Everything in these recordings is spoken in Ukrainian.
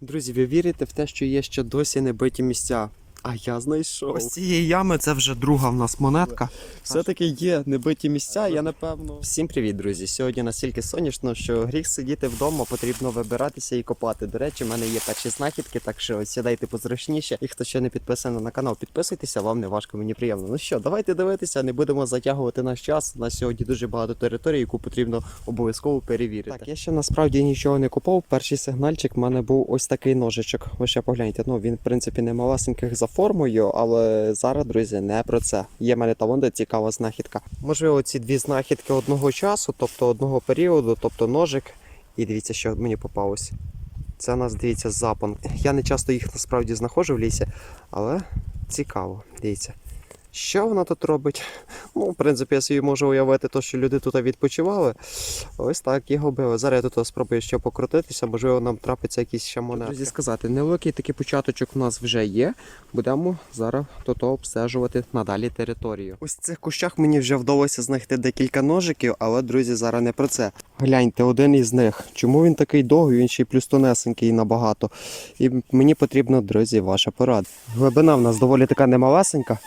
Друзі, ви вірите в те, що є ще досі небиті місця? А я знайшов. Ось цієї ями це вже друга в нас монетка. Все-таки є небиті місця, я напевно. Всім привіт, друзі! Сьогодні настільки сонячно, що гріх сидіти вдома, потрібно вибиратися і копати. До речі, в мене є перші знахідки, так що сідайте позручніше. І хто ще не підписаний на канал, підписуйтеся, вам не важко, мені приємно. Ну що, давайте дивитися, не будемо затягувати наш час. У нас сьогодні дуже багато територій, яку потрібно обов'язково перевірити. Так, я ще насправді нічого не купав. Перший сигнальчик в мене був ось такий ножичок. Ви ще погляньте. Ну він в принципі не малесеньких за формою, але зараз, друзі, не про це. Є в мене та де цікава знахідка. Можливо, ці дві знахідки одного часу, тобто одного періоду, тобто ножик. І дивіться, що мені попалось. Це у нас дивіться запон. Я не часто їх насправді знаходжу в лісі, але цікаво. Дивіться. Що вона тут робить? Ну, в принципі, я собі можу уявити, то, що люди тут відпочивали. Ось так його били. Зараз я тут спробую ще покрутитися, можливо, нам трапиться якісь ще монети. Друзі, сказати, невеликий такий початочок у нас вже є. Будемо зараз тут обстежувати надалі територію. Ось в цих кущах мені вже вдалося знайти декілька ножиків, але, друзі, зараз не про це. Гляньте, один із них. Чому він такий довгий, він ще й плюс тонесенький набагато. І мені потрібно, друзі, ваша порада. Глибина в нас доволі така немалесенька.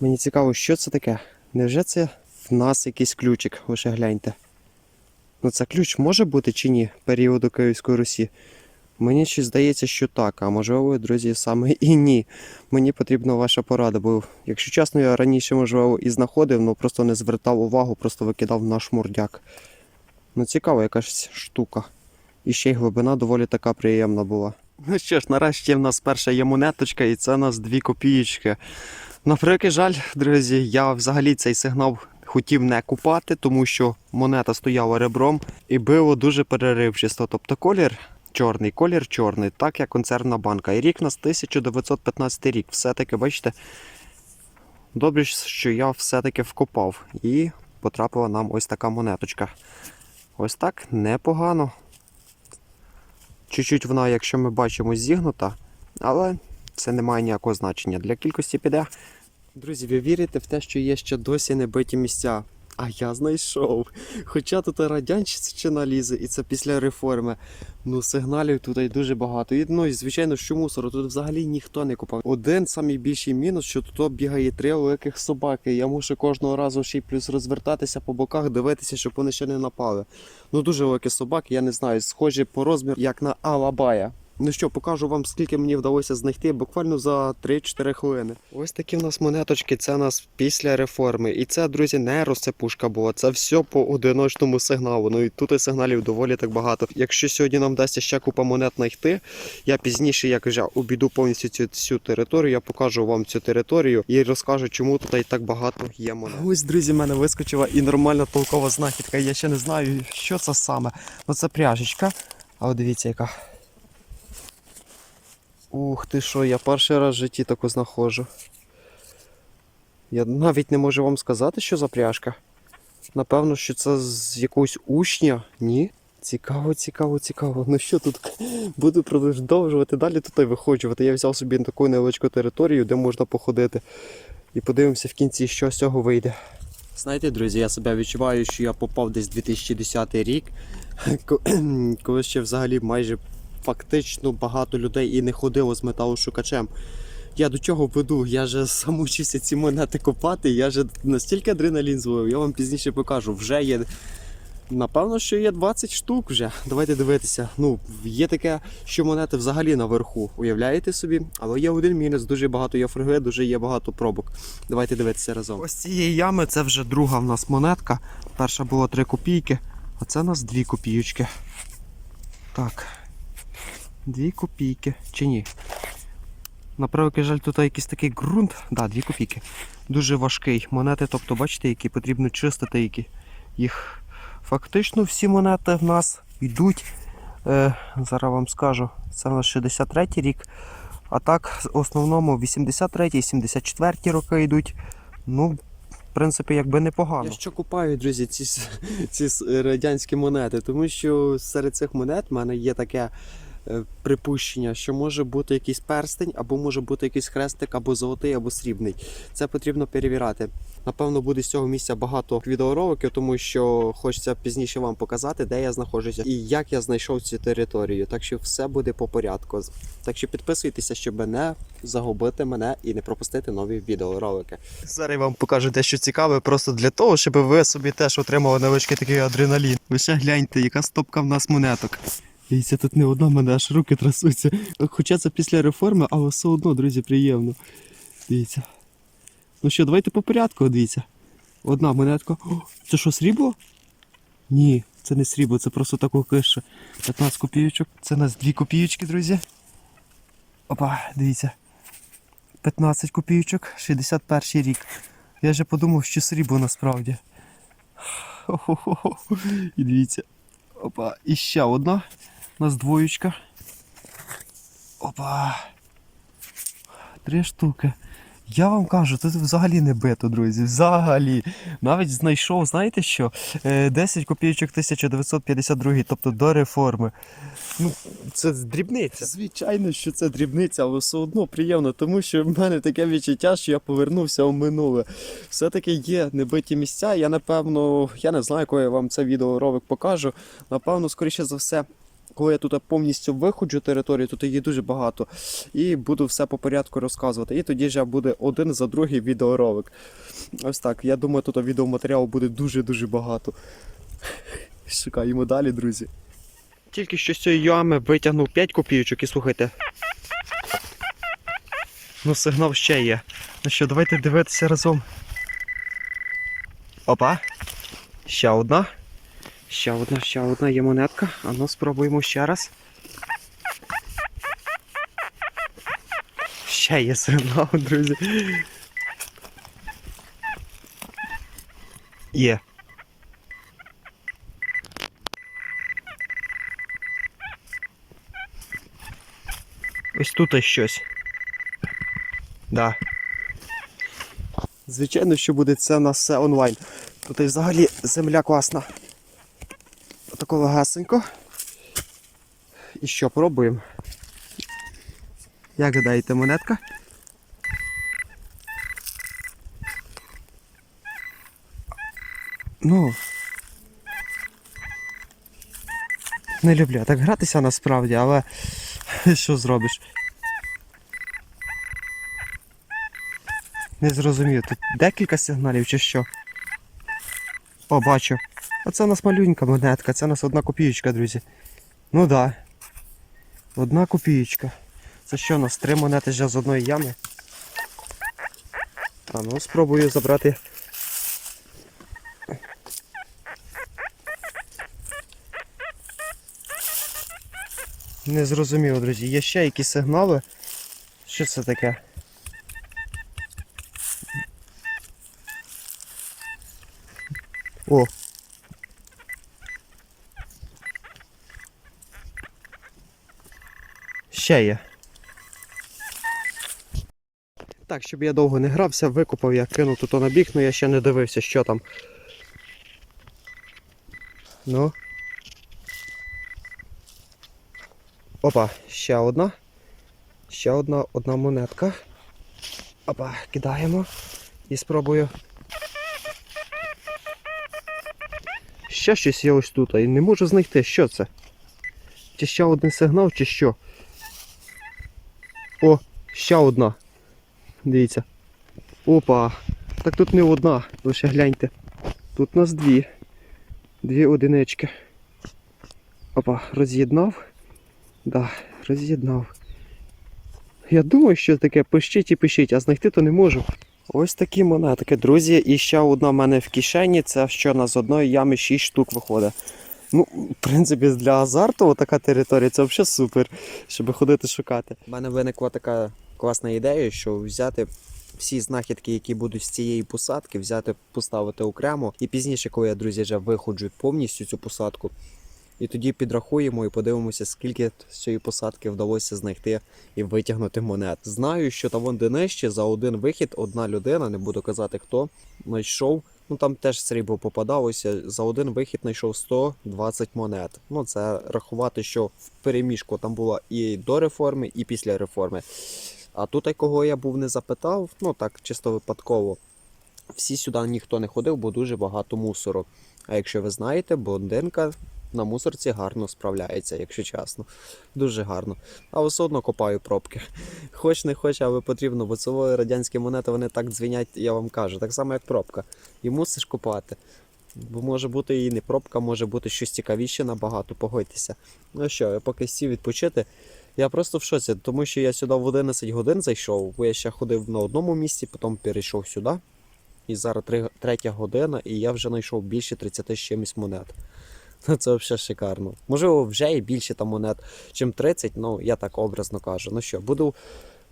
Мені цікаво, що це таке. Невже це в нас якийсь ключик? Лише гляньте. Ну це ключ може бути чи ні періоду Київської Русі? Мені щось здається, що так, а можливо, друзі, саме і ні. Мені потрібна ваша порада, бо, якщо чесно, я раніше, можливо, і знаходив, але просто не звертав увагу, просто викидав на шмурдяк. Ну, цікава якась штука. І ще й глибина доволі така приємна була. Ну що ж, нарешті в нас перша є монеточка, і це у нас дві копієчки. На превеликий жаль, друзі, я взагалі цей сигнал хотів не купати, тому що монета стояла ребром і було дуже переривчисто. Тобто колір чорний, колір чорний, так як концерна банка. І рік у нас 1915 рік. Все-таки, бачите, добре, що я все-таки вкопав. І потрапила нам ось така монеточка. Ось так непогано. Чуть-чуть вона, якщо ми бачимо, зігнута, але це не має ніякого значення. Для кількості піде. Друзі, ви вірите в те, що є ще досі небиті місця? А я знайшов. Хоча тут радянщина лізе, і це після реформи. Ну, сигналів тут і дуже багато. І, ну, і звичайно, що мусору тут взагалі ніхто не купав. Один самий більший мінус, що тут бігає три великих собаки. Я мушу кожного разу ще й плюс розвертатися по боках, дивитися, щоб вони ще не напали. Ну дуже великі собаки, я не знаю, схожі по розміру, як на Алабая. Ну що, покажу вам, скільки мені вдалося знайти буквально за 3-4 хвилини. Ось такі в нас монеточки, це у нас після реформи. І це, друзі, не розцепушка була. Це все по одиночному сигналу. Ну і тут і сигналів доволі так багато. Якщо сьогодні нам вдасться ще купа монет знайти, я пізніше, як вже обійду повністю цю, цю територію, я покажу вам цю територію і розкажу, чому тут і так багато є монет. Ось, друзі, в мене вискочила і нормальна толкова знахідка. Я ще не знаю, що це саме. Ну це пряжечка. А от дивіться, яка. Ух ти що, я перший раз в житті таку знаходжу. Я навіть не можу вам сказати, що за пряжка. Напевно, що це з якогось учня. Ні. Цікаво, цікаво, цікаво. Ну що тут буду продовжувати далі тут і виходжувати. Я взяв собі таку невеличку територію, де можна походити. І подивимося в кінці, що з цього вийде. Знаєте, друзі, я себе відчуваю, що я попав десь 2010 рік, коли ще взагалі майже фактично багато людей і не ходило з металошукачем. Я до чого веду? Я же замучився ці монети копати, я же настільки адреналін зловив, я вам пізніше покажу. Вже є. Напевно, що є 20 штук вже. Давайте дивитися. Ну, є таке, що монети взагалі наверху. Уявляєте собі? Але є один мінус, дуже багато є фрги, дуже є багато пробок. Давайте дивитися разом. Ось цієї ями це вже друга в нас монетка. Перша була 3 копійки, а це у нас 2 копійочки. Так. Дві копійки. Чи ні? На превеликий жаль, тут якийсь такий ґрунт. Да, дві копійки. Дуже важкий. Монети, тобто, бачите, які потрібно чистити, які їх фактично всі монети в нас йдуть. Е, зараз вам скажу, це у нас 63 рік. А так, в основному 83 74 роки йдуть. Ну, в принципі, якби непогано. Я що купаю, друзі, ці, ці радянські монети, тому що серед цих монет в мене є таке е, припущення, що може бути якийсь перстень, або може бути якийсь хрестик, або золотий, або срібний. Це потрібно перевіряти. Напевно, буде з цього місця багато відеороликів, тому що хочеться пізніше вам показати, де я знаходжуся і як я знайшов цю територію. Так що все буде по порядку. Так що підписуйтеся, щоб не загубити мене і не пропустити нові відеоролики. Зараз я вам покажу дещо цікаве, просто для того, щоб ви собі теж отримали невеличкий такий адреналін. Ви ще гляньте, яка стопка в нас монеток. Дивіться, тут не одна мене аж руки трасуться. Хоча це після реформи, але все одно, друзі, приємно. Дивіться. Ну що, давайте по порядку, дивіться. Одна монетка. О, це що, срібло? Ні, це не срібло, це просто таку киша. 15 копійочок. Це у нас 2 копійочки, друзі. Опа, дивіться. 15 копійочок, 61 рік. Я вже подумав, що срібло насправді. Хо-хо-хо. І дивіться. Опа, і ще одна. У нас двоєчка. Опа. Три штуки. Я вам кажу, тут взагалі не бито, друзі. Взагалі. Навіть знайшов, знаєте що? Е, 10 копійочок 1952, тобто до реформи. Ну, це дрібниця. Звичайно, що це дрібниця, але все одно приємно, тому що в мене таке відчуття, що я повернувся в минуле. Все-таки є небиті місця. Я напевно, я не знаю, коли я вам це відеоролик покажу. Напевно, скоріше за все. Коли я тут повністю виходжу територію, тут її дуже багато, і буду все по порядку розказувати. І тоді ж буде один за другий відеоролик. Ось так. Я думаю, тут відеоматеріалу буде дуже-дуже багато. Шукаємо далі, друзі. Тільки що з цієї ями витягнув 5 копійочок і слухайте. Ну, сигнал ще є. Ну що, давайте дивитися разом. Опа. Ще одна. Ще одна, ще одна є монетка. А ну спробуємо ще раз. Ще є сигнал, друзі. Є. Ось тут ось щось. Да. Звичайно, що буде це у нас все онлайн. Тут і взагалі земля класна. Отако легасенько. І що, пробуємо? Як гадаєте, монетка? Ну. Не люблю так гратися насправді, але що зробиш? Не зрозумів, тут декілька сигналів чи що? О, бачу. Оце у нас малюнька монетка, це у нас одна копієчка, друзі. Ну да. Одна копієчка. Це що у нас? Три монети вже з одної ями. А ну спробую забрати. Не зрозуміло, друзі. Є ще якісь сигнали. Що це таке? О, Ще. Так, щоб я довго не грався, викопав я, кинув тут на бік, але я ще не дивився, що там. Ну. Опа, ще одна. Ще одна одна монетка. Опа, кидаємо. І спробую. Ще щось є ось тут, і не можу знайти, що це. Чи ще один сигнал, чи що. О, ще одна. Дивіться. Опа. Так тут не одна, лише гляньте. Тут у нас дві. Дві одинички. Опа, роз'єднав. Да, роз'єднав. Я думаю, що таке пишіть і пишіть, а знайти то не можу. Ось такі монетки, друзі. І ще одна в мене в кишені, це що на з одної ями 6 штук виходить. Ну, в принципі, для азарту така територія це взагалі супер, щоб ходити шукати. У мене виникла така класна ідея, що взяти всі знахідки, які будуть з цієї посадки, взяти, поставити окремо. І пізніше, коли я, друзі, вже виходжу повністю цю посадку, і тоді підрахуємо і подивимося, скільки з цієї посадки вдалося знайти і витягнути монет. Знаю, що там вон де нижче за один вихід одна людина, не буду казати хто, знайшов Ну там теж срібло попадалося. За один вихід знайшов 120 монет. Ну це рахувати, що в переміжку там було і до реформи, і після реформи. А тут, кого я був не запитав, ну так чисто випадково. Всі сюди ніхто не ходив, бо дуже багато мусору. А якщо ви знаєте, блондинка на мусорці гарно справляється, якщо чесно. Дуже гарно. А все одно копаю пробки. Хоч не хоч, але потрібно, бо це радянські монети вони так дзвінять, я вам кажу, так само як пробка. І мусиш копати. Бо може бути і не пробка, може бути щось цікавіше набагато, погодьтеся. Ну що, я поки сів відпочити. Я просто в шоці, тому що я сюди в 11 годин зайшов, бо я ще ходив на одному місці, потім перейшов сюди. І зараз третя година, і я вже знайшов більше 30 з чимось монет. Ну, Це взагалі шикарно. Можливо, вже і більше там монет, чим 30, ну я так образно кажу. Ну що, буду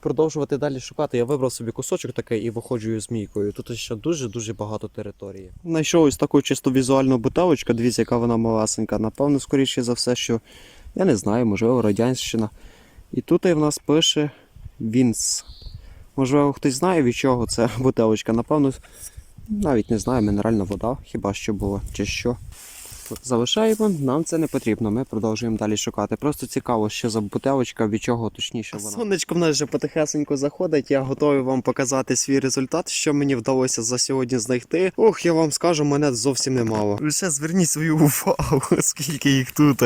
продовжувати далі шукати. Я вибрав собі кусочок такий і виходжу змійкою. Тут ще дуже-дуже багато території. Знайшов ось таку чисто візуальну бутилочку, дивіться, яка вона малесенька. Напевно, скоріше за все, що я не знаю, можливо, радянщина. І тут в нас пише Вінс. Можливо, хтось знає від чого це бутилочка. Напевно, навіть не знаю, мінеральна вода, хіба що було, чи що. Залишаємо, нам це не потрібно. Ми продовжуємо далі шукати. Просто цікаво, що за бутелочка, від чого точніше вона. Сонечко в нас вже потихесенько заходить. Я готовий вам показати свій результат, що мені вдалося за сьогодні знайти. Ох, я вам скажу, мене зовсім немало. Лише зверніть свою увагу, скільки їх тут.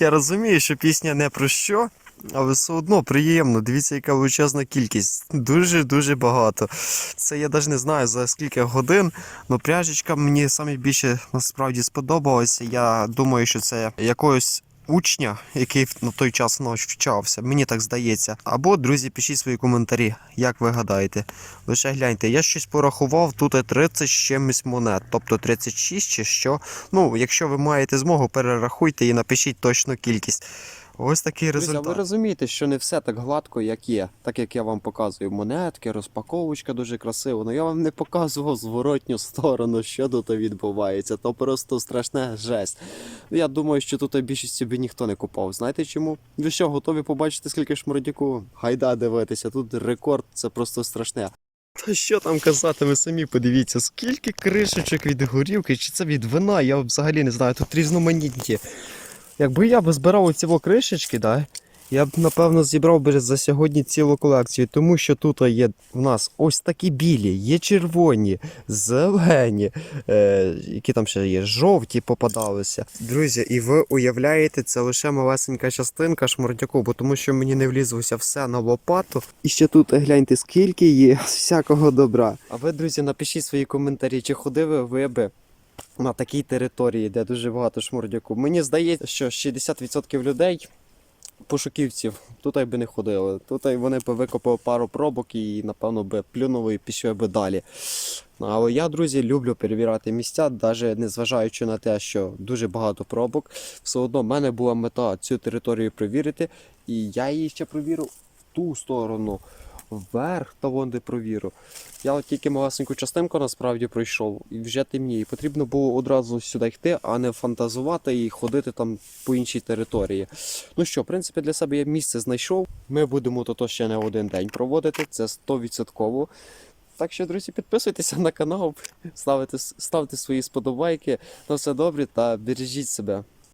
Я розумію, що пісня не про що. Але все одно приємно. Дивіться, яка величезна кількість. Дуже-дуже багато. Це я навіть не знаю за скільки годин. але пряжечка мені саме більше насправді сподобалася. Я думаю, що це якогось. Учня, який на той час навчався, мені так здається. Або, друзі, пишіть свої коментарі, як ви гадаєте. Лише гляньте, я щось порахував, тут 30 з чимось монет, тобто 36 чи що. Ну, якщо ви маєте змогу, перерахуйте і напишіть точну кількість. Ось такий результат. ви розумієте, що не все так гладко, як є. Так як я вам показую монетки, розпаковочка дуже красива. Ну я вам не показував зворотню сторону, що тут відбувається. То просто страшне жесть. Я думаю, що тут більшість собі ніхто не купав. Знаєте чому? Ви що, готові побачити, скільки шмурдяку? Гайда дивитися, тут рекорд, це просто страшне. Та що там казати, ви самі подивіться, скільки кришечок від горівки, чи це від вина, я взагалі не знаю, тут різноманітні. Якби я би збирав ці кришечки, да, я б напевно зібрав би за сьогодні цілу колекцію, тому що тут є в нас ось такі білі, є червоні, зелені, е, які там ще є, жовті попадалися. Друзі, і ви уявляєте, це лише малесенька частинка шмурдяку, бо тому що мені не влізлося все на лопату. І ще тут гляньте, скільки є всякого добра. А ви, друзі, напишіть свої коментарі, чи ходили ви би на такій території, де дуже багато шмурдяку. Мені здається, що 60% людей. Пошуківців тут би не ходили. Тут вони б викопали пару пробок і, напевно, би плюнули і пішли би далі. Але я, друзі, люблю перевіряти місця, навіть незважаючи на те, що дуже багато пробок. Все одно в мене була мета цю територію перевірити, і я її ще провірив ту сторону. Вверх та вон де провіру. Я от тільки малесеньку частинку насправді пройшов і вже темніє. Потрібно було одразу сюди йти, а не фантазувати і ходити там по іншій території. Ну що, в принципі, для себе я місце знайшов. Ми будемо тут ще не один день проводити, це 100%. Так що, друзі, підписуйтеся на канал, ставте, ставте свої сподобайки. На все добре та бережіть себе.